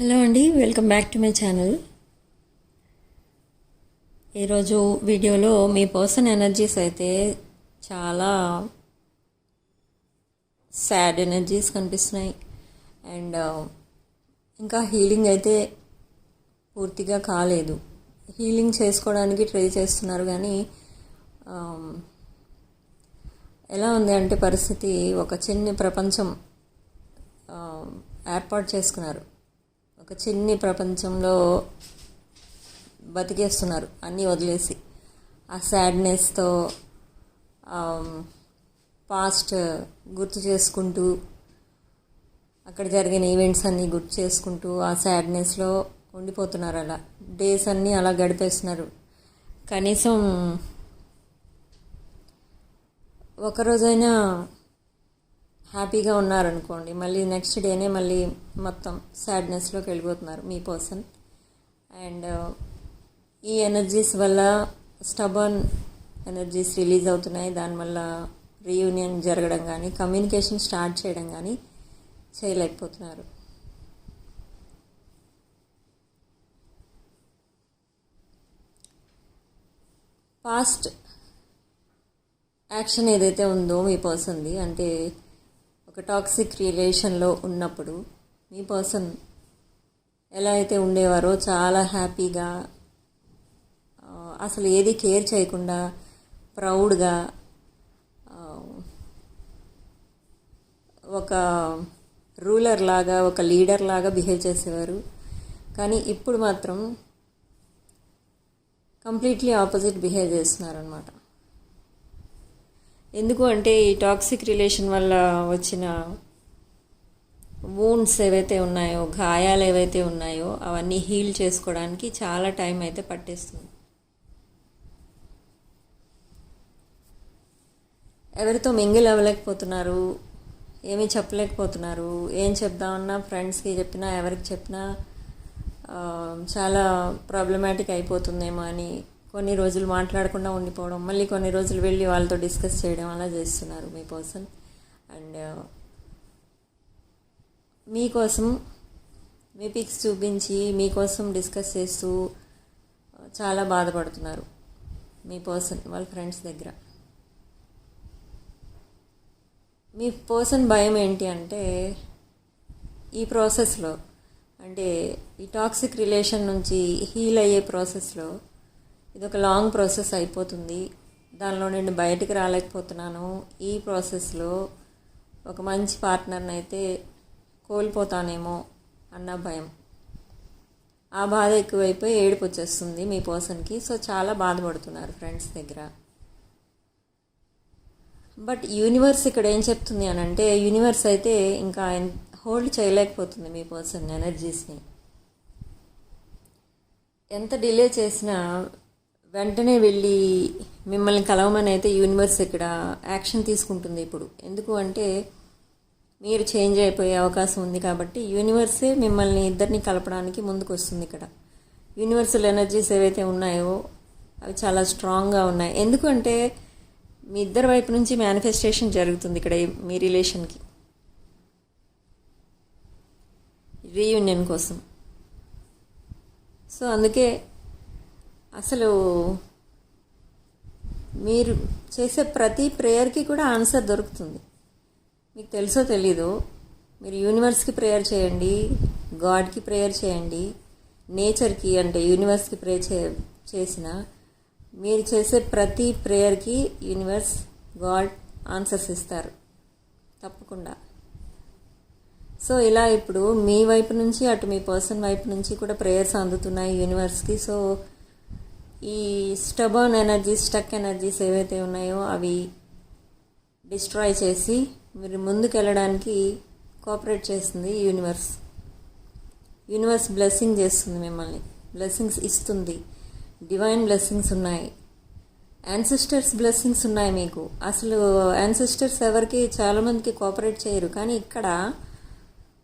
Hello అండి welcome back to my channel. ఈరోజు వీడియోలో మీ పర్సన్ ఎనర్జీస్ అయితే చాలా సాడ్ ఎనర్జీస్ కనిపిస్తున్నాయి. అండ్ ఇంకా హీలింగ్ అయితే పూర్తిగా కాలేదు. హీలింగ్ చేసుకోవడానికి ట్రై చేస్తున్నారు కానీ ఎలా ఉంది అంటే పరిస్థితి ఒక చిన్న ప్రపంచం ఏర్పాటు చేసుకున్నారు. ఒక చిన్ని ప్రపంచంలో బతికేస్తున్నారు అన్నీ వదిలేసి. ఆ సాడ్నెస్తో పాస్ట్ um, గుర్తు చేసుకుంటూ అక్కడ జరిగిన ఈవెంట్స్ అన్నీ గుర్తు చేసుకుంటూ ఆ సాడ్నెస్లో ఉండిపోతున్నారు అలా. డేస్ అన్నీ అలా గడిపేస్తున్నారు. కనీసం ఒకరోజైనా హ్యాపీగా ఉన్నారనుకోండి మళ్ళీ నెక్స్ట్ డేనే మళ్ళీ మొత్తం సాడ్నెస్లోకి వెళ్ళిపోతున్నారు మీ పర్సన్ అండ్ uh, ఈ ఎనర్జీస్ వల్ల స్టబర్న్ ఎనర్జీస్ రిలీజ్ అవుతున్నాయి. దానివల్ల రీయూనియన్ జరగడం కానీ కమ్యూనికేషన్ స్టార్ట్ చేయడం కానీ చేయలేకపోతున్నారు. పాస్ట్ యాక్షన్ ఏదైతే ఉందో మీ పర్సన్ది అంటే ఒక టాక్సిక్ రిలేషన్లో ఉన్నప్పుడు మీ పర్సన్ ఎలా అయితే ఉండేవారో చాలా హ్యాపీగా అసలు ఏది కేర్ చేయకుండా ప్రౌడ్గా ఒక రూలర్ లాగా ఒక లీడర్ లాగా బిహేవ్ చేసేవారు. కానీ ఇప్పుడు మాత్రం కంప్లీట్లీ ఆపోజిట్ బిహేవ్ చేస్తున్నారనమాట ఎందుకు అంటే ఈ టాక్సిక్ రిలేషన్ వల్ల వచ్చిన వూండ్స్ ఏవైతే ఉన్నాయో గాయాలు ఏవైతే ఉన్నాయో అవన్నీ హీల్ చేసుకోవడానికి చాలా టైం అయితే పట్టేస్తుంది. ఎవరితో మింగిల్ అవ్వలేకపోతున్నారు ఏమీ చెప్పలేకపోతున్నారు ఏం చెప్దామన్నా ఫ్రెండ్స్కి చెప్పినా ఎవరికి చెప్పినా చాలా ప్రాబ్లమాటిక్ అయిపోతుందేమో అని కొన్ని రోజులు మాట్లాడకుండా ఉండిపోవడం మళ్ళీ కొన్ని రోజులు వెళ్ళి వాళ్ళతో డిస్కస్ చేయడం అలా చేస్తున్నారు మీ పర్సన్. అండ్ uh, మీకోసం మీ పిక్స్ చూపించి మీకోసం డిస్కస్ చేస్తూ uh, చాలా బాధపడుతున్నారు మీ పర్సన్ వాళ్ళ ఫ్రెండ్స్ దగ్గర. మీ పర్సన్ భయం ఏంటి అంటే ఈ ప్రాసెస్లో అంటే ఈ టాక్సిక్ రిలేషన్ నుంచి హీల్ అయ్యే ప్రాసెస్లో ఇది ఒక లాంగ్ ప్రాసెస్ అయిపోతుంది. దానిలో నేను బయటికి రాలేకపోతున్నాను. ఈ ప్రాసెస్లో ఒక మంచి పార్ట్నర్ని అయితే కోల్పోతానేమో అన్న భయం. ఆ బాధ ఎక్కువైపోయి ఏడుపు వచ్చేస్తుంది మీ పర్సన్కి. సో చాలా బాధపడుతున్నారు ఫ్రెండ్స్ దగ్గర. బట్ యూనివర్స్ ఇక్కడ ఏం చెప్తుంది అని అంటే యూనివర్స్ అయితే ఇంకా హోల్డ్ చేయలేకపోతుంది మీ పర్సన్ ఎనర్జీస్ని. ఎంత డిలే చేసినా వెంటనే వెళ్ళి మిమ్మల్ని కలవమని అయితే యూనివర్స్ ఇక్కడ యాక్షన్ తీసుకుంటుంది ఇప్పుడు. ఎందుకు అంటే మీరు చేంజ్ అయిపోయే అవకాశం ఉంది కాబట్టి యూనివర్సే మిమ్మల్ని ఇద్దరిని కలపడానికి ముందుకు వస్తుంది ఇక్కడ. యూనివర్సల్ ఎనర్జీస్ ఏవైతే ఉన్నాయో అవి చాలా స్ట్రాంగ్గా ఉన్నాయి. ఎందుకంటే మీ ఇద్దరి వైపు నుంచి మేనిఫెస్టేషన్ జరుగుతుంది ఇక్కడ మీ రిలేషన్కి రీయూనియన్ కోసం. సో అందుకే అసలు మీరు చేసే ప్రతి ప్రేయర్కి కూడా ఆన్సర్ దొరుకుతుంది. మీకు తెలుసో తెలీదు మీరు యూనివర్స్కి ప్రేయర్ చేయండి గాడ్కి ప్రేయర్ చేయండి నేచర్కి అంటే యూనివర్స్కి ప్రే చే చేసిన మీరు చేసే ప్రతి ప్రేయర్కి యూనివర్స్ గాడ్ ఆన్సర్స్ ఇస్తారు. తప్పకుండా. సో ఇలా ఇప్పుడు మీ వైపు నుంచి అటు మీ పర్సన్ వైపు నుంచి కూడా ప్రేయర్స్ అందుతున్నాయి యూనివర్స్కి. సో ఈ స్టబర్న్ ఎనర్జీస్ స్టక్ ఎనర్జీస్ ఏవైతే ఉన్నాయో అవి డిస్ట్రాయ్ చేసి మీరు ముందుకు వెళ్ళడానికి కోఆపరేట్ చేస్తుంది యూనివర్స్. యూనివర్స్ బ్లెస్సింగ్ చేస్తుంది మిమ్మల్ని. బ్లెస్సింగ్స్ ఇస్తుంది. డివైన్ బ్లెస్సింగ్స్ ఉన్నాయి. యాన్సిస్టర్స్ బ్లెస్సింగ్స్ ఉన్నాయి మీకు. అసలు యాన్సిస్టర్స్ ఎవరికి? చాలామందికి కోఆపరేట్ చేయరు. కానీ ఇక్కడ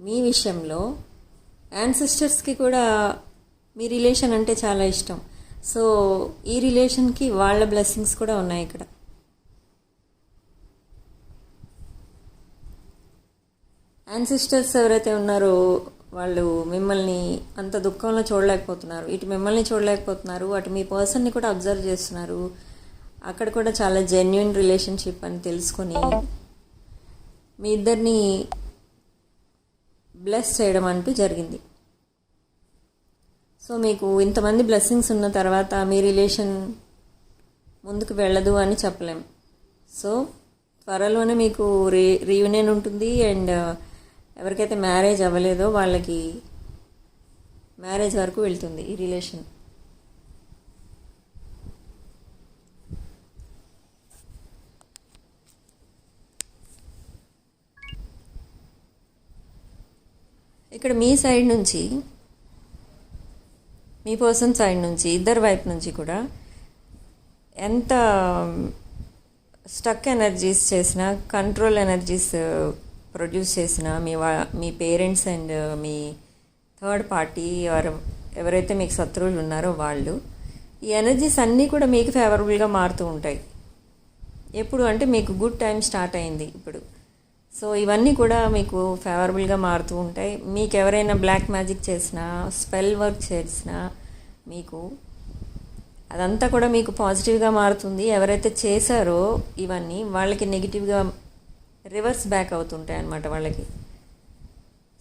మీ విషయంలో యాన్సిస్టర్స్కి కూడా మీ రిలేషన్ అంటే చాలా ఇష్టం. సో ఈ రిలేషన్కి వాళ్ళ బ్లెస్సింగ్స్ కూడా ఉన్నాయి ఇక్కడ. యాన్సిస్టర్స్ ఎవరైతే ఉన్నారో వాళ్ళు మిమ్మల్ని అంత దుఃఖంలో చూడలేకపోతున్నారు. ఇటు మిమ్మల్ని చూడలేకపోతున్నారు. అటు మీ పర్సన్ని కూడా అబ్జర్వ్ చేస్తున్నారు. అక్కడ కూడా చాలా జెన్యున్ రిలేషన్షిప్ అని తెలుసుకొని మీ ఇద్దరిని బ్లెస్ చేయడం అంటూ జరిగింది. సో మీకు ఇంతమంది బ్లెస్సింగ్స్ ఉన్న తర్వాత మీ రిలేషన్ ముందుకు వెళ్ళదు అని చెప్పలేం. సో త్వరలోనే మీకు రీ రీయూనియన్ ఉంటుంది అండ్ uh, ఎవరికైతే మ్యారేజ్ అవ్వలేదో వాళ్ళకి మ్యారేజ్ వరకు వెళ్తుంది ఈ రిలేషన్ ఇక్కడ మీ సైడ్ నుంచి మీ పర్సన్ సైడ్ నుంచి ఇద్దరు వైపు నుంచి కూడా ఎంత స్టక్ ఎనర్జీస్ చేసినా కంట్రోల్ ఎనర్జీస్ ప్రొడ్యూస్ చేసినా మీ వా మీ పేరెంట్స్ అండ్ మీ థర్డ్ పార్టీ ఎవరు ఎవరైతే మీకు శత్రువులు ఉన్నారో వాళ్ళు ఈ ఎనర్జీస్ అన్నీ కూడా మీకు ఫేవరబుల్గా మారుతూ ఉంటాయి. ఎప్పుడు అంటే మీకు గుడ్ టైం స్టార్ట్ అయింది ఇప్పుడు. సో ఇవన్నీ కూడా మీకు ఫేవరబుల్గా మారుతూ ఉంటాయి. మీకు ఎవరైనా బ్లాక్ మ్యాజిక్ చేసినా స్పెల్ వర్క్ చేసినా మీకు అదంతా కూడా మీకు పాజిటివ్గా మారుతుంది. ఎవరైతే చేశారో ఇవన్నీ వాళ్ళకి నెగిటివ్గా రివర్స్ బ్యాక్ అవుతుంటాయి అన్నమాట వాళ్ళకి.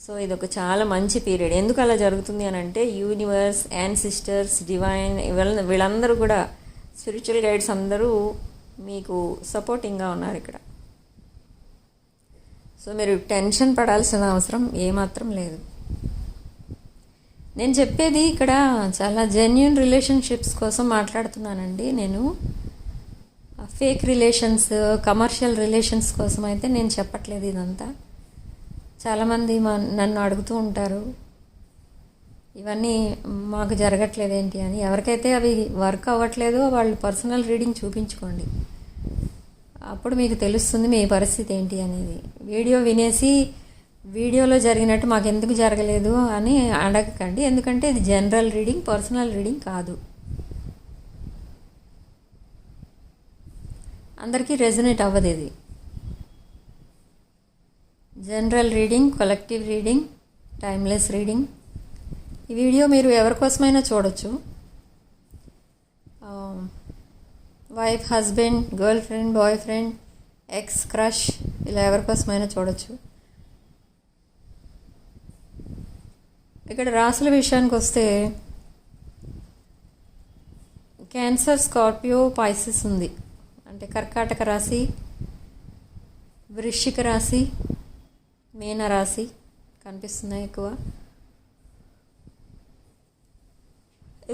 సో ఇది ఒక చాలా మంచి పీరియడ్ ఎందుకు అలా జరుగుతుంది అని అంటే యూనివర్స్ అండ్ సిస్టర్స్ డివైన్ వీళ్ళ వీళ్ళందరూ కూడా స్పిరిచువల్ గైడ్స్ అందరూ మీకు సపోర్టింగ్గా ఉన్నారు ఇక్కడ. సో మీరు టెన్షన్ పడాల్సిన అవసరం ఏమాత్రం లేదు. నేను చెప్పేది ఇక్కడ చాలా జెన్యున్ రిలేషన్షిప్స్ కోసం మాట్లాడుతున్నానండి. నేను ఫేక్ రిలేషన్స్ కమర్షియల్ రిలేషన్స్ కోసం అయితే నేను చెప్పట్లేదు ఇదంతా. చాలామంది మా నన్ను అడుగుతూ ఉంటారు ఇవన్నీ మాకు జరగట్లేదు ఏంటి అని. ఎవరికైతే అవి వర్క్ అవ్వట్లేదో వాళ్ళు పర్సనల్ రీడింగ్ చూపించుకోండి. అప్పుడు మీకు తెలుస్తుంది మీ పరిస్థితి ఏంటి అనేది. వీడియో వినేసి వీడియోలో జరిగినట్టు మాకు ఎందుకు జరగలేదు అని అడగకండి. ఎందుకంటే ఇది జనరల్ రీడింగ్ పర్సనల్ రీడింగ్ కాదు. అందరికీ రెజనేట్ అవ్వదు ఇది. General reading collective reading timeless reading. ఈ వీడియో మీరు ఎవరి కోసమైనా చూడొచ్చు. Wife husband girlfriend boyfriend ex crush ఇలా ఎవరికోసమైనా చూడొచ్చు. ఇక్కడ రాసుల విషయానికి వస్తే క్యాన్సర్ స్కార్పియో పైసెస్ ఉంది. అంటే కర్కాటక రాశి వృశ్చిక రాశి మీన రాశి కనిపిస్తున్నాయి ఎక్కువ.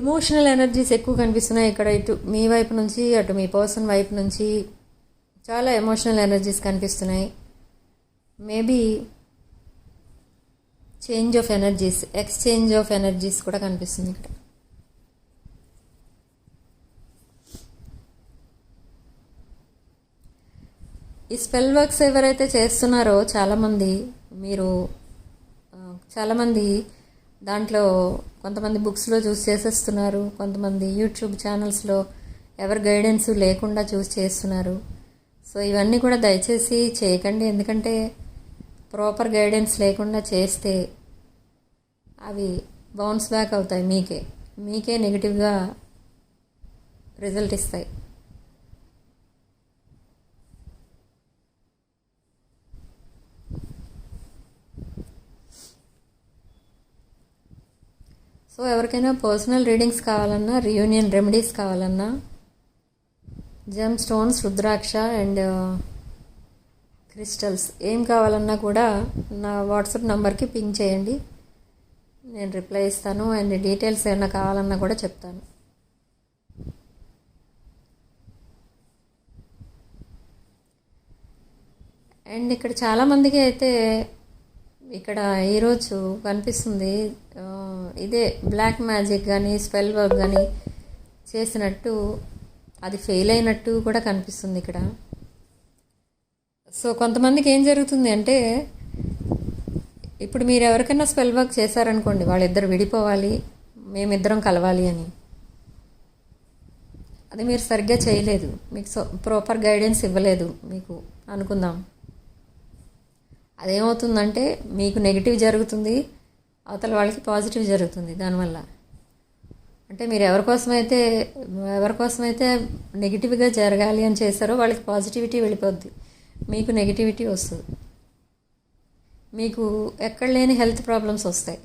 ఎమోషనల్ ఎనర్జీస్ ఎక్కువ కనిపిస్తున్నాయి ఇక్కడ. ఇటు మీ వైపు నుంచి అటు మీ పర్సన్ వైపు నుంచి చాలా ఎమోషనల్ ఎనర్జీస్ కనిపిస్తున్నాయి. Maybe change of energies exchange of energies కూడా కనిపిస్తుంది ఇక్కడ. ఈ స్పెల్ వర్క్స్ ఎవరైతే చేస్తున్నారో చాలామంది మీరు చాలామంది దాంట్లో కొంతమంది బుక్స్లో చూస్ చేసేస్తున్నారు కొంతమంది యూట్యూబ్ ఛానల్స్లో ఎవరి గైడెన్స్ లేకుండా చూస్ చేస్తున్నారు. సో ఇవన్నీ కూడా దయచేసి చేయకండి ఎందుకంటే ప్రాపర్ గైడెన్స్ లేకుండా చేస్తే అవి బౌన్స్ బ్యాక్ అవుతాయి మీకే. మీకే నెగిటివ్గా రిజల్ట్ ఇస్తాయి. సో ఎవరికైనా పర్సనల్ రీడింగ్స్ కావాలన్నా రియూనియన్ రెమెడీస్ కావాలన్నా gem stones rudraksha and crystals ఏం కావాలన్నా కూడా నా వాట్సాప్ నంబర్కి పింక్ చేయండి. నేను రిప్లై ఇస్తాను అండ్ డీటెయిల్స్ ఏమైనా కావాలన్నా కూడా చెప్తాను. అండ్ ఇక్కడ చాలామందికి అయితే ఇక్కడ ఈరోజు కనిపిస్తుంది ఇదే బ్లాక్ మ్యాజిక్ కానీ స్పెల్ వర్క్ కానీ చేసినట్టు అది ఫెయిల్ అయినట్టు కూడా కనిపిస్తుంది ఇక్కడ. సో కొంతమందికి ఏం జరుగుతుంది అంటే ఇప్పుడు మీరు ఎవరికైనా స్పెల్ వర్క్ చేశారనుకోండి వాళ్ళిద్దరు విడిపోవాలి మేమిద్దరం కలవాలి అని. అది మీరు సరిగ్గా చేయలేదు. మీకు సో ప్రాపర్ గైడెన్స్ ఇవ్వలేదు మీకు అనుకుందాం. అదేమవుతుందంటే మీకు నెగిటివ్ జరుగుతుంది అవతల వాళ్ళకి పాజిటివ్ జరుగుతుంది దానివల్ల. అంటే మీరు ఎవరి కోసమైతే ఎవరి కోసమైతే నెగిటివ్గా జరగాలి అని చేశారో వాళ్ళకి పాజిటివిటీ వెళ్ళిపోద్ది. మీకు నెగిటివిటీ వస్తుంది. మీకు ఎక్కడ లేని హెల్త్ ప్రాబ్లమ్స్ వస్తాయి.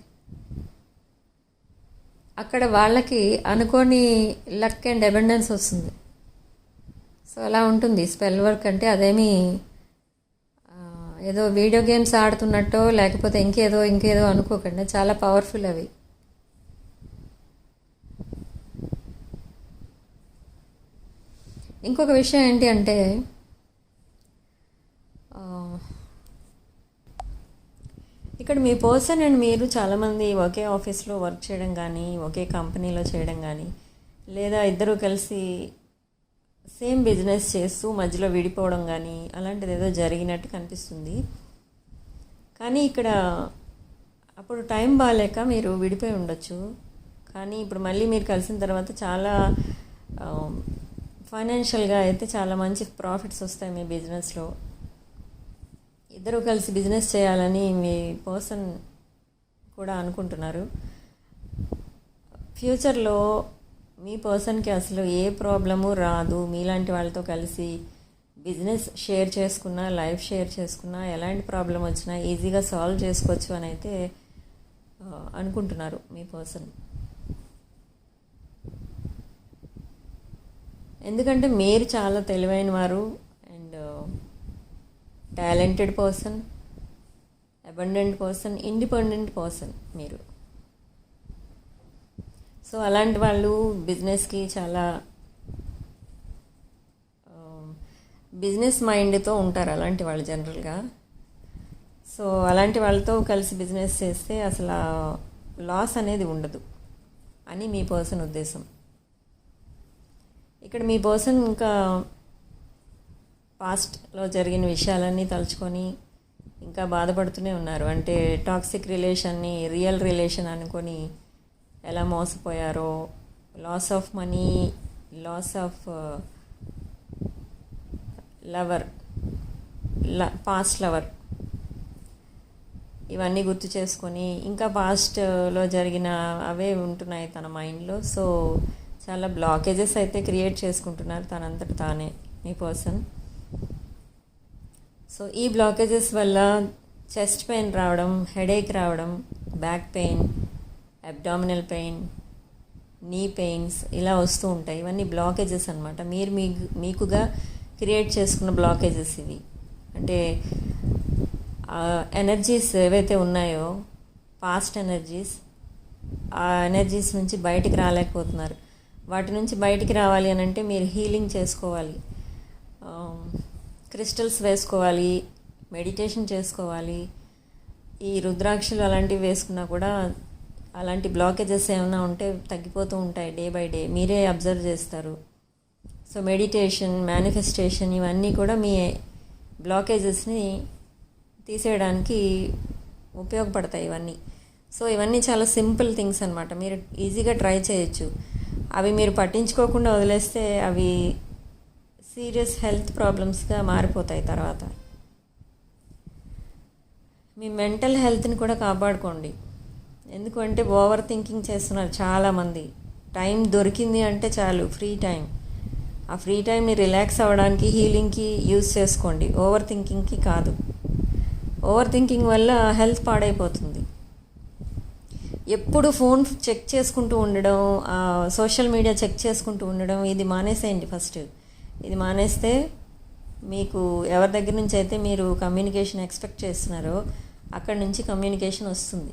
అక్కడ వాళ్ళకి అనుకోని లక్ అండ్ అబెండెన్స్ వస్తుంది. సో అలా ఉంటుంది. స్పెల్ వర్క్ అంటే అదేమి ఏదో వీడియో గేమ్స్ ఆడుతున్నట్టో లేకపోతే ఇంకేదో ఇంకేదో అనుకోకండి. చాలా పవర్ఫుల్ అవి. ఇంకొక విషయం ఏంటి అంటే ఇక్కడ మీ పర్సన్ అండ్ మీరు చాలామంది ఒకే ఆఫీస్లో వర్క్ చేయడం కానీ ఒకే కంపెనీలో చేయడం కానీ లేదా ఇద్దరు కలిసి సేమ్ బిజినెస్ చేస్తూ మధ్యలో విడిపోవడం కానీ అలాంటిది ఏదో జరిగినట్టు కనిపిస్తుంది. కానీ ఇక్కడ అప్పుడు టైం బాగాలేక మీరు విడిపోయి ఉండొచ్చు. కానీ ఇప్పుడు మళ్ళీ మీరు కలిసిన తర్వాత చాలా ఫైనాన్షియల్గా అయితే చాలా మంచి ప్రాఫిట్స్ వస్తాయి మీ బిజినెస్లో. ఇద్దరు కలిసి బిజినెస్ చేయాలని మీ పర్సన్ కూడా అనుకుంటున్నారు. ఫ్యూచర్లో మీ పర్సన్కి అసలు ఏ ప్రాబ్లము రాదు. మీలాంటి వాళ్ళతో కలిసి బిజినెస్ షేర్ చేసుకున్నా లైఫ్ షేర్ చేసుకున్నా ఎలాంటి ప్రాబ్లం వచ్చినా ఈజీగా సాల్వ్ చేసుకోవచ్చు అని అయితే అనుకుంటున్నారు మీ పర్సన్. ఎందుకంటే మీరు చాలా తెలివైన వారు and talented person abundant person independent person మీరు. సో అలాంటి వాళ్ళు బిజినెస్కి చాలా బిజినెస్ మైండ్తో ఉంటారు అలాంటి వాళ్ళు జనరల్గా. సో అలాంటి వాళ్ళతో కలిసి బిజినెస్ చేస్తే అసలు లాస్ అనేది ఉండదు అని మీ పర్సన్ ఉద్దేశం. ఇక్కడ మీ పర్సన్ ఇంకా పాస్ట్లో జరిగిన విషయాలన్నీ తలుచుకొని ఇంకా బాధపడుతూనే ఉన్నారు. అంటే టాక్సిక్ రిలేషన్ని రియల్ రిలేషన్ అనుకొని ఎలా మోసపోయారో loss of money loss of lover past lover ఇవన్నీ గుర్తు చేసుకొని ఇంకా పాస్ట్లో జరిగిన అవే ఉంటున్నాయి తన మైండ్లో సో చాలా బ్లాకేజెస్ అయితే క్రియేట్ చేసుకుంటున్నారు తనంతట తానే ఈ పర్సన్ సో ఈ బ్లాకేజెస్ వల్ల చెస్ట్ పెయిన్ రావడం హెడేక్ రావడం back pain abdominal pain knee pains ఇలా వస్తూ ఉంటాయి. ఇవన్నీ బ్లాకేజెస్ అనమాట మీరు మీ మీకుగా క్రియేట్ చేసుకున్న బ్లాకేజెస్ ఇవి. అంటే ఎనర్జీస్ ఏవైతే ఉన్నాయో పాస్ట్ ఎనర్జీస్ ఆ ఎనర్జీస్ నుంచి బయటికి రాలేకపోతున్నారు. వాటి నుంచి బయటికి రావాలి అని అంటే మీరు హీలింగ్ చేసుకోవాలి. క్రిస్టల్స్ వేసుకోవాలి మెడిటేషన్ చేసుకోవాలి. ఈ రుద్రాక్షలు అలాంటివి వేసుకున్నా కూడా అలాంటి బ్లాకేజెస్ ఏమైనా ఉంటే తగ్గిపోతూ ఉంటాయి డే బై డే. మీరే అబ్జర్వ్ చేస్తారు. సో మెడిటేషన్ మేనిఫెస్టేషన్ ఇవన్నీ కూడా మీ బ్లాకేజెస్ని తీసేయడానికి ఉపయోగపడతాయి ఇవన్నీ. సో ఇవన్నీ చాలా సింపుల్ థింగ్స్ అనమాట మీరు ఈజీగా ట్రై చేయొచ్చు. అవి మీరు పట్టించుకోకుండా వదిలేస్తే అవి సీరియస్ హెల్త్ ప్రాబ్లమ్స్గా మారిపోతాయి తర్వాత. మీ మెంటల్ హెల్త్ని కూడా కాపాడుకోండి. ఎందుకంటే ఓవర్ థింకింగ్ చేస్తున్నారు చాలామంది. టైం దొరికింది అంటే చాలు ఫ్రీ టైం. ఆ ఫ్రీ టైంని రిలాక్స్ అవ్వడానికి హీలింగ్కి యూజ్ చేసుకోండి. ఓవర్ థింకింగ్కి కాదు. ఓవర్ థింకింగ్ వల్ల హెల్త్ పాడైపోతుంది. ఎప్పుడు ఫోన్ చెక్ చేసుకుంటూ ఉండడం సోషల్ మీడియా చెక్ చేసుకుంటూ ఉండడం ఇది మానేసేయండి ఫస్ట్. ఇది మానేస్తే మీకు ఎవరి దగ్గర నుంచి అయితే మీరు కమ్యూనికేషన్ ఎక్స్పెక్ట్ చేస్తున్నారో అక్కడి నుంచి కమ్యూనికేషన్ వస్తుంది.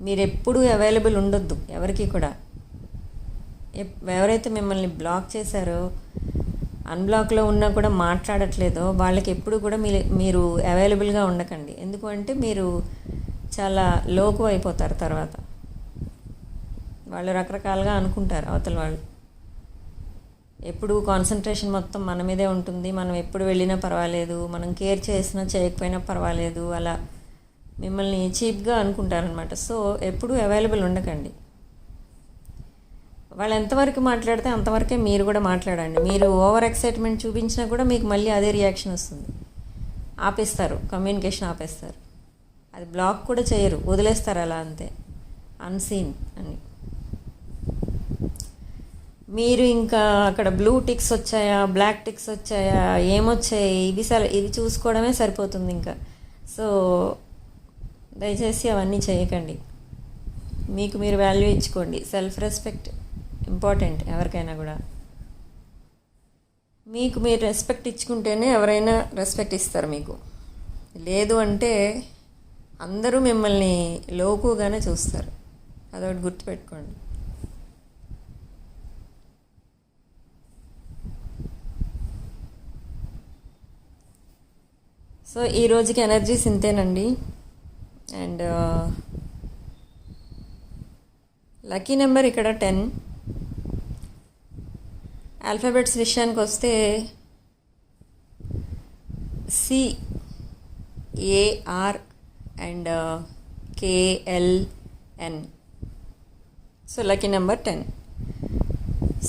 మీరు ఎప్పుడూ అవైలబుల్ ఉండొద్దు ఎవరికి కూడా. ఎప్- ఎవరైతే మిమ్మల్ని బ్లాక్ చేశారో అన్బ్లాక్లో ఉన్నా కూడా మాట్లాడట్లేదో వాళ్ళకి ఎప్పుడు కూడా మీ మీరు అవైలబుల్గా ఉండకండి. ఎందుకంటే మీరు చాలా లోకు అయిపోతారు తర్వాత. వాళ్ళు రకరకాలుగా అనుకుంటారు అవతల వాళ్ళు. ఎప్పుడు కాన్సన్ట్రేషన్ మొత్తం మన మీదే ఉంటుంది. మనం ఎప్పుడు వెళ్ళినా పర్వాలేదు. మనం కేర్ చేసినా చేయకపోయినా పర్వాలేదు. అలా మిమ్మల్ని చీప్గా అనుకుంటారనమాట సో ఎప్పుడూ అవైలబుల్ ఉండకండి. వాళ్ళు ఎంతవరకు మాట్లాడితే అంతవరకే మీరు కూడా మాట్లాడండి. మీరు ఓవర్ ఎక్సైట్మెంట్ చూపించినా కూడా మీకు మళ్ళీ అదే రియాక్షన్ వస్తుంది. ఆపేస్తారు. కమ్యూనికేషన్ ఆపేస్తారు. అది బ్లాక్ కూడా చేయరు. వదిలేస్తారు అలా అంతే. అన్సీన్ అని. మీరు ఇంకా అక్కడ బ్లూ టిక్స్ వచ్చాయా? బ్లాక్ టిక్స్ వచ్చాయా? ఏమొచ్చాయి? ఇవి సరి ఇవి చూసుకోవడమే సరిపోతుంది ఇంకా. సో దయచేసి అవన్నీ చేయకండి. మీకు మీరు వాల్యూ ఇచ్చుకోండి. సెల్ఫ్ రెస్పెక్ట్ ఇంపార్టెంట్ ఎవరికైనా కూడా. మీకు మీరు రెస్పెక్ట్ ఇచ్చుకుంటేనే ఎవరైనా రెస్పెక్ట్ ఇస్తారు మీకు. లేదు అంటే అందరూ మిమ్మల్ని లోకుగానే చూస్తారు. అదొకటి గుర్తుపెట్టుకోండి. సో ఈ రోజుకి ఎనర్జీస్ ఇంతేనండి అండ్ లక్కీ నెంబర్ ఇక్కడ టెన్. ఆల్ఫాబెట్స్ విషయానికి వస్తే C AR and KLN so lucky number ten.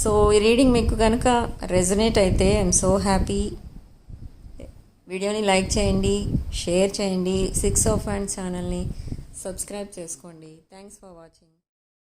So ఈ రీడింగ్ మీకు కనుక రెజనేట్ అయితే ఐఎమ్ సో హ్యాపీ. వీడియోని లైక్ చేయండి షేర్ చేయండి. సిక్స్ ఆఫ్ అండ్ ఛానల్ని సబ్స్క్రైబ్ చేసుకోండి. Thanks for watching.